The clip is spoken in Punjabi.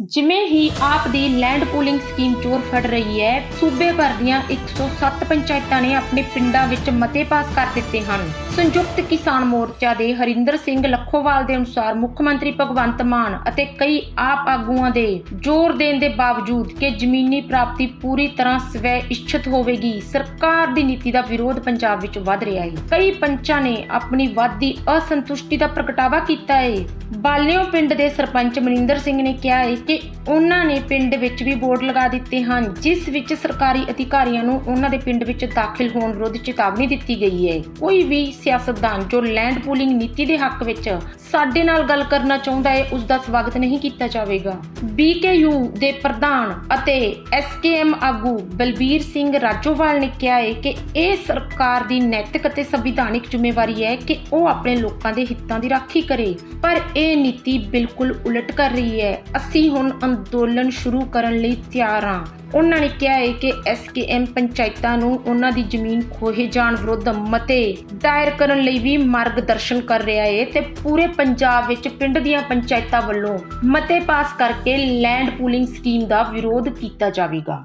ਜਿਵੇਂ ਹੀ ਆਪ ਦੀ ਲੈਂਡ ਪੂਲਿੰਗ ਸਕੀਮ ਚੋਰ ਫੜ ਰਹੀ ਹੈ, ਸੂਬੇ ਭਰ ਦੀਆਂ 107 ਪੰਚਾਇਤਾਂ ਨੇ ਆਪਣੇ ਪਿੰਡਾਂ ਵਿੱਚ ਮਤੇ ਪਾਸ ਕਰ ਦਿੱਤੇ ਹਨ। ਸੰਯੁਕਤ ਕਿਸਾਨ ਮੋਰਚਾ ਦੇ ਹਰਿੰਦਰ ਸਿੰਘ ਲੱਖੋਵਾਲ ਦੇ ਅਨੁਸਾਰ ਮੁੱਖ ਮੰਤਰੀ ਭਗਵੰਤ ਮਾਨ ਅਤੇ ਕਈ ਆਪ ਆਗੂਆਂ ਦੇ ਜ਼ੋਰ ਦੇਣ ਦੇ ਬਾਵਜੂਦ ਕਿ ਜ਼ਮੀਨੀ ਪ੍ਰਾਪਤੀ ਪੂਰੀ ਤਰ੍ਹਾਂ ਸਵੈ ਇੱਛਤ ਹੋਵੇਗੀ, ਸਰਕਾਰ ਦੀ ਨੀਤੀ ਦਾ ਵਿਰੋਧ ਪੰਜਾਬ ਵਿੱਚ ਵੱਧ ਰਿਹਾ ਹੈ। ਕਈ ਪੰਚਾਂ ਨੇ ਆਪਣੀ ਵਾਧੀ ਅਸੰਤੁਸ਼ਟੀ ਦਾ ਪ੍ਰਗਟਾਵਾ ਕੀਤਾ ਹੈ। ਬਾਲਿਓ ਪਿੰਡ ਦੇ ਸਰਪੰਚ ਮਨਿੰਦਰ ਸਿੰਘ ਨੇ ਕਿਹਾ ਹੈ ਕਿ ਉਹਨਾਂ ਨੇ ਪਿੰਡ ਵਿੱਚ ਵੀ ਬੋਰਡ ਲਗਾ ਦਿੱਤੇ ਹਨ, ਜਿਸ ਵਿੱਚ ਸਰਕਾਰੀ ਅਧਿਕਾਰੀਆਂ ਨੂੰ ਉਹਨਾਂ ਦੇ ਪਿੰਡ ਵਿੱਚ ਦਾਖਲ ਹੋਣ ਵਿਰੁੱਧ ਚੇਤਾਵਨੀ ਦਿੱਤੀ ਗਈ ਹੈ। ਕੋਈ ਵੀ ਸਿਆਸਤਦਾਨ ਜੋ ਲੈਂਡ ਪੂਲਿੰਗ ਨੀਤੀ ਦੇ ਹੱਕ ਵਿੱਚ ਸਾਡੇ ਨਾਲ ਗੱਲ ਕਰਨਾ ਚਾਹੁੰਦਾ ਹੈ, ਉਸ ਦਾ ਸਵਾਗਤ ਨਹੀਂ ਕੀਤਾ ਜਾਵੇਗਾ। BKU ਦੇ ਪ੍ਰਧਾਨ ਅਤੇ SKM ਆਗੂ ਬਲਬੀਰ ਸਿੰਘ ਰਾਜੋਵਾਲ ਨੇ ਕਿਹਾ ਹੈ ਕਿ ਇਹ ਸਰਕਾਰ ਦੀ ਨੈਤਿਕ ਅਤੇ ਸੰਵਿਧਾਨਿਕ ਜ਼ਿੰਮੇਵਾਰੀ ਹੈ ਕਿ ਉਹ ਆਪਣੇ ਲੋਕਾਂ ਦੇ ਹਿੱਤਾਂ ਦੀ ਰਾਖੀ ਕਰੇ। ਪਰ ਇਹ ਨੀਤੀ ਬਿਲਕੁਲ ਉਲਟ ਕਰ ਰਹੀ ਹੈ। ਅਸੀਂ ਹੁਣ ਅੰਦੋਲਨ ਸ਼ੁਰੂ ਕਰਨ ਲਈ ਤਿਆਰ। ਹਾਂ ਉਹਨਾਂ ਨੇ ਕਿਹਾ ਹੈ ਕਿ ਐਸਕੇਐਮ ਪੰਚਾਇਤਾਂ ਨੂੰ ਉਹਨਾਂ ਦੀ ਜ਼ਮੀਨ ਖੋਹੇ ਜਾਣ ਵਿਰੁੱਧ ਮਤੇ ਦਾਇਰ ਕਰਨ ਲਈ ਵੀ ਮਾਰਗਦਰਸ਼ਨ ਕਰ ਰਿਹਾ ਹੈ ਤੇ ਪੂਰੇ ਪੰਜਾਬ ਵਿੱਚ ਪਿੰਡ ਦੀਆਂ ਪੰਚਾਇਤਾਂ ਵੱਲੋਂ ਮਤੇ ਪਾਸ ਕਰਕੇ ਲੈਂਡ ਪੂਲਿੰਗ ਸਕੀਮ ਦਾ ਵਿਰੋਧ ਕੀਤਾ ਜਾਵੇਗਾ।